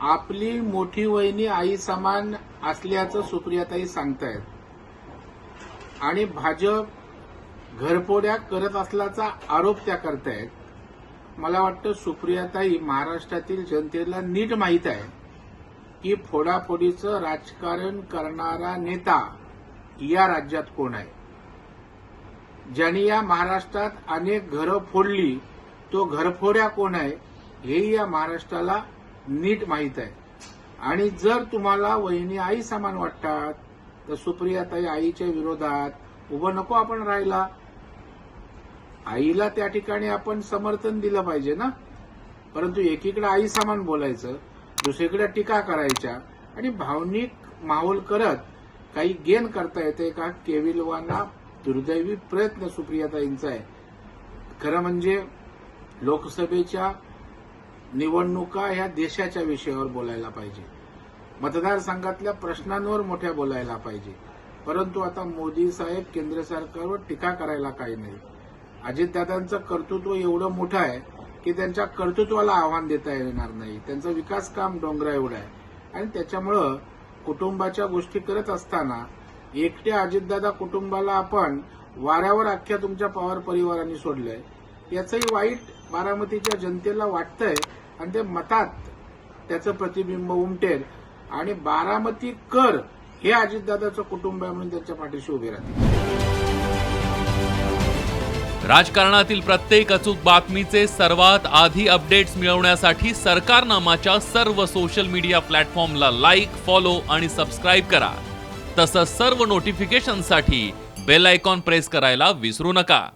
आपली मोठी वहिनी आई समान असल्याचं सुप्रियाताई सांगतायत. आणि भाजप घरफोड्या करत असल्याचा आरोप त्या करतायत. मला वाटतं सुप्रियाताई महाराष्ट्रातील जनतेला नीट माहीत आहे की फोडाफोडीचं राजकारण करणारा नेता या राज्यात कोण आहे? ज्यांनी या महाराष्ट्रात अनेक घरं फोडली तो घरफोड्या कोण आहे? हेही या महाराष्ट्राला नीट माहीत आहे. आणि जर तुम्हाला वहिनी आई समान वाटतात तर सुप्रियाताई आईच्या विरोधात उभं नको आपण राहिला आईला त्या ठिकाणी आपण समर्थन दिलं पाहिजे ना? परंतु एकीकडे आई समान बोलायचं दुसरीकडे टीका करायच्या. आणि भावनिक माहोल करत काही गेन करता येते का? केविलवाना दुर्दैवी प्रयत्न सुप्रियाताईंचा आहे. खरं म्हणजे लोकसभेच्या निवडणुका ह्या देशाच्या विषयावर बोलायला पाहिजे. मतदारसंघातल्या प्रश्नांवर मोठ्या बोलायला पाहिजे. परंतु आता मोदी साहेब केंद्र सरकारवर टीका करायला काही नाही. अजितदादांचं कर्तृत्व एवढं मोठं आहे की त्यांच्या कर्तृत्वाला आव्हान देता येणार नाही. त्यांचं विकास काम डोंगरा एवढं आहे. आणि त्याच्यामुळं कुटुंबाच्या गोष्टी करत असताना एकट्या अजितदादा कुटुंबाला आपण वाऱ्यावर अख्ख्या तुमच्या पवार परिवारांनी सोडलंय. याचंही वाईट बारामतीच्या जनतेला वाटतंय आणि ते मतात त्याचं प्रतिबिंब उमटेल. आणि बारामती कर हे अजितदादाचं कुटुंब आहे म्हणून त्यांच्या पाठीशी उभे राहतील. राजकारणातील प्रत्येक अचूक बातमीचे सर्वात आधी अपडेट्स मिळवण्यासाठी सरकारनामाच्या सर्व सोशल मीडिया प्लॅटफॉर्मला लाईक फॉलो आणि सबस्क्राईब करा. तसंच सर्व नोटिफिकेशनसाठी बेल आयकॉन प्रेस करायला विसरू नका.